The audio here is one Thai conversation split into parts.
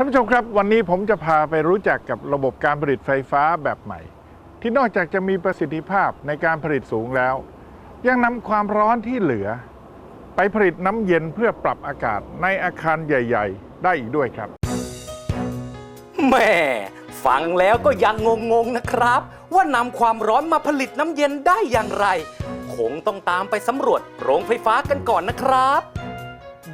ท่านผู้ชมครับ วันนี้ผมจะพาไปรู้จักกับระบบการผลิตไฟฟ้าแบบใหม่ ที่นอกจากจะมีประสิทธิภาพในการผลิตสูงแล้ว ยังนำความร้อนที่เหลือ ไปผลิตน้ำเย็นเพื่อปรับอากาศในอาคารใหญ่ ๆ ได้อีกด้วยครับแม่ฟังแล้วก็ยังงงๆนะครับ ว่านำความร้อนมาผลิตน้ำเย็นได้อย่างไร คงต้องตามไปสำรวจโรงไฟฟ้ากันก่อนนะครับ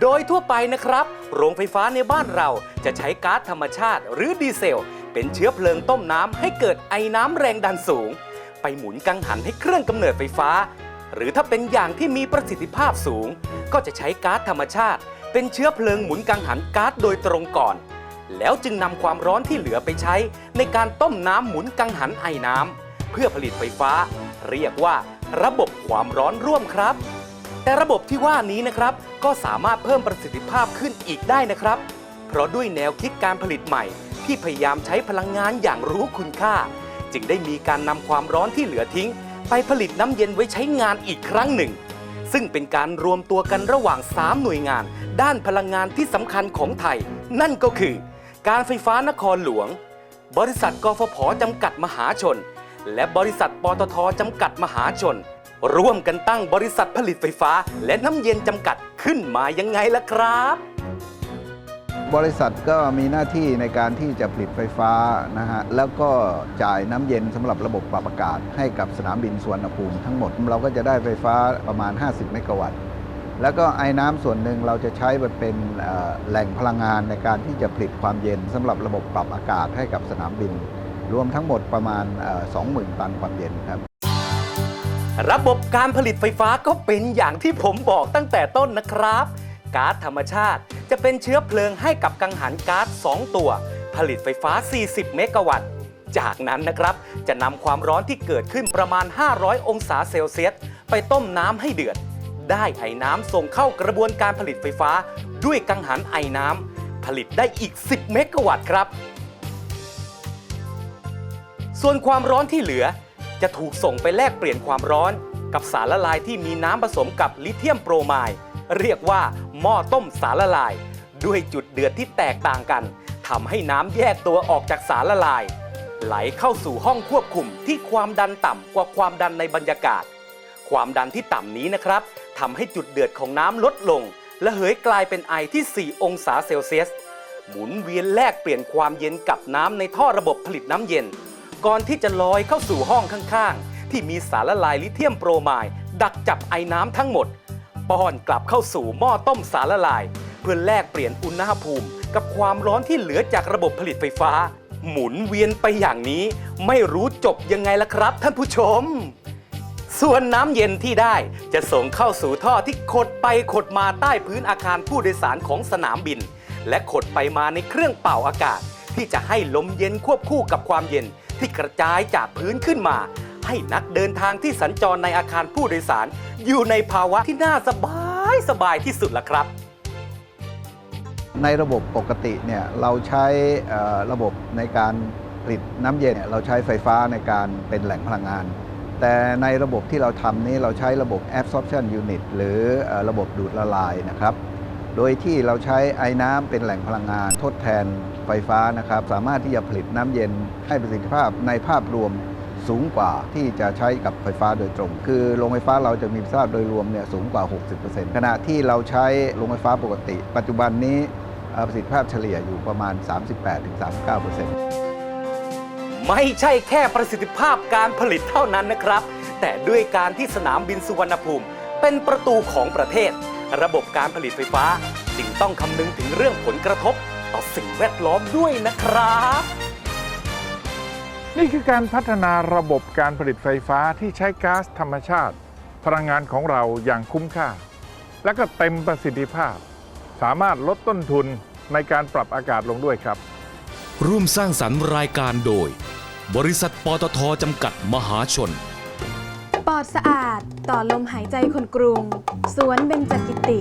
โดยทั่วไปนะครับ โรงไฟฟ้าในบ้านเราจะใช้ก๊าซธรรมชาติ หรือดีเซล เป็นเชื้อเพลิงต้มน้ำให้เกิดไอน้ำแรงดันสูง ไปหมุนกังหันให้เครื่องกำเนิดไฟฟ้า หรือถ้าเป็นอย่างที่มีประสิทธิภาพสูง ก็จะใช้ก๊าซธรรมชาติ เป็นเชื้อเพลิงหมุนกังหันก๊าซโดยตรงก่อน แล้วจึงนำความร้อนที่เหลือไปใช้ ในการต้มน้ำหมุนกังหันไอน้ำเพื่อผลิตไฟฟ้า เรียกว่า ระบบความร้อนร่วมครับ แต่ระบบที่ว่านี้นะครับ ก็สามารถเพิ่มประสิทธิภาพขึ้นอีกได้นะครับ เพราะด้วยแนวคิดการผลิตใหม่ ที่พยายามใช้พลังงานอย่างรู้คุณค่า จึงได้มีการนำความร้อนที่เหลือทิ้ง ไปผลิตน้ำเย็นไว้ใช้งานอีกครั้งหนึ่ง ซึ่งเป็นการรวมตัวกันระหว่าง 3 หน่วยงาน ด้านพลังงานที่สำคัญของไทย นั่นก็คือ การไฟฟ้านครหลวง บริษัทกฟผจำกัดมหาชน และบริษัทปตทจำกัดมหาชน ร่วมกันตั้งบริษัทผลิตไฟฟ้า และน้ำเย็นจำกัดขึ้นมายังไงล่ะครับ บริษัทก็มีหน้าที่ในการที่จะผลิตไฟฟ้านะฮะแล้วก็จ่ายน้ำเย็นสำหรับระบบปรับอากาศ ให้กับสนามบินสวรรณภูมิทั้งหมดเราก็จะได้ไฟฟ้าประมาณ 50 เมกะวัตต์ แล้วก็ไอ้น้ำส่วนหนึ่งเราจะใช้มันเป็นเอ่อแหล่งพลังงานในการที่จะผลิตความเย็นสำหรับระบบปรับอากาศให้กับสนามบิน รวมทั้งหมดประมาณเอ่อ20,000 ตันความเย็นครับ ระบบการผลิตไฟฟ้าก็เป็นอย่างที่ผมบอกตั้งแต่ต้นนะครับ ก๊าซธรรมชาติจะเป็นเชื้อเพลิงให้กับกังหันก๊าซ2ตัว ผลิตไฟฟ้า 40 เมกะวัตต์ จากนั้นนะครับ จะนำความร้อนที่เกิดขึ้นประมาณ 500 องศาเซลเซียส ไปต้มน้ำให้เดือด ได้ไอ้น้ำส่งเข้ากระบวนการผลิตไฟฟ้า ด้วยกังหันไอ้น้ำผลิตได้อีก 10 เมกะวัตต์ครับ ส่วนความร้อนที่เหลือ จะถูกส่งไปแลกเปลี่ยนความร้อน กับสารละลายที่มีน้ำผสมกับลิเธียมโปรไมด์เรียกว่าหม้อต้มสารละลาย ด้วยจุดเดือดที่แตกต่างกันทำให้น้ำแยกตัวออกจากสารละลาย ไหลเข้าสู่ห้องควบคุมที่ความดันต่ำกว่าความดันในบรรยากาศ ความดันที่ต่ำนี้นะครับทำให้จุดเดือดของน้ำลดลง และเหยกลายเป็นไอที่ 4 องศาเซลเซียส หมุนเวียนแลกเปลี่ยนความเย็นกับน้ำในท่อระบบผลิตน้ำเย็น ก่อนที่จะลอยเข้าสู่ห้องข้างๆ ที่มีสารละลายลิเธียมโปรไมด์ดักจับไอ้น้ำทั้งหมดป้อนกลับเข้าสู่หม้อต้มสารละลาย เพื่อแลกเปลี่ยนอุณหภูมิ กับความร้อนที่เหลือจากระบบผลิตไฟฟ้า หมุนเวียนไปอย่างนี้ ไม่รู้จบยังไงล่ะครับ ท่านผู้ชม ส่วนน้ำเย็นที่ได้จะส่งเข้าสู่ท่อที่ขดไปขดมาใต้พื้นอาคารผู้โดยสารของสนามบิน และขดไปมาในเครื่องเป่าอากาศ ที่จะให้ลมเย็นควบคู่กับความเย็น ที่กระจายจากพื้นขึ้นมา ให้นักเดินทางที่สัญจรในอาคารผู้โดยสาร อยู่ในภาวะที่น่าสบายสบายที่สุดละครับในระบบปกติเนี่ยเราใช้ระบบในการผลิตน้ำเย็นเนี่ยเราใช้ไฟฟ้าในการเป็นแหล่งพลังงาน แต่ในระบบที่เราทำนี้เราใช้ระบบ absorption unit หรือระบบดูดละลายนะครับ โดยที่เราใช้ไอ้น้ำเป็นแหล่งพลังงานทดแทนไฟฟ้านะครับ สามารถที่จะผลิตน้ำเย็นให้ประสิทธิภาพในภาพรวมสูงกว่าที่จะใช้กับไฟฟ้าโดยตรง คือโรงไฟฟ้าเราจะมีประสิทธิภาพโดยรวมเนี่ยสูงกว่า 60%ขณะที่เราใช้โรงไฟฟ้าปกติ ปัจจุบันนี้ประสิทธิภาพเฉลี่ยอยู่ประมาณ 38-39%ไม่ใช่แค่ประสิทธิภาพการผลิตเท่านั้นนะครับ แต่ด้วยการที่สนามบินสุวรรณภูมิ เป็นประตูของประเทศ ระบบการผลิตไฟฟ้าจึงต้องคำนึงถึงเรื่องผลกระทบต่อสิ่งแวดล้อมด้วยนะครับ นี่คือการพัฒนาระบบการผลิตไฟฟ้าที่ใช้ก๊าซธรรมชาติ พลังงานของเราอย่างคุ้มค่า และก็เต็มประสิทธิภาพ สามารถลดต้นทุนในการปรับอากาศลงด้วยครับ ร่วมสร้างสรรค์รายการโดย บริษัทปตทจำกัดมหาชน ปอดสะอาดต่อลมหายใจคนกรุง สวนเบญจกิติ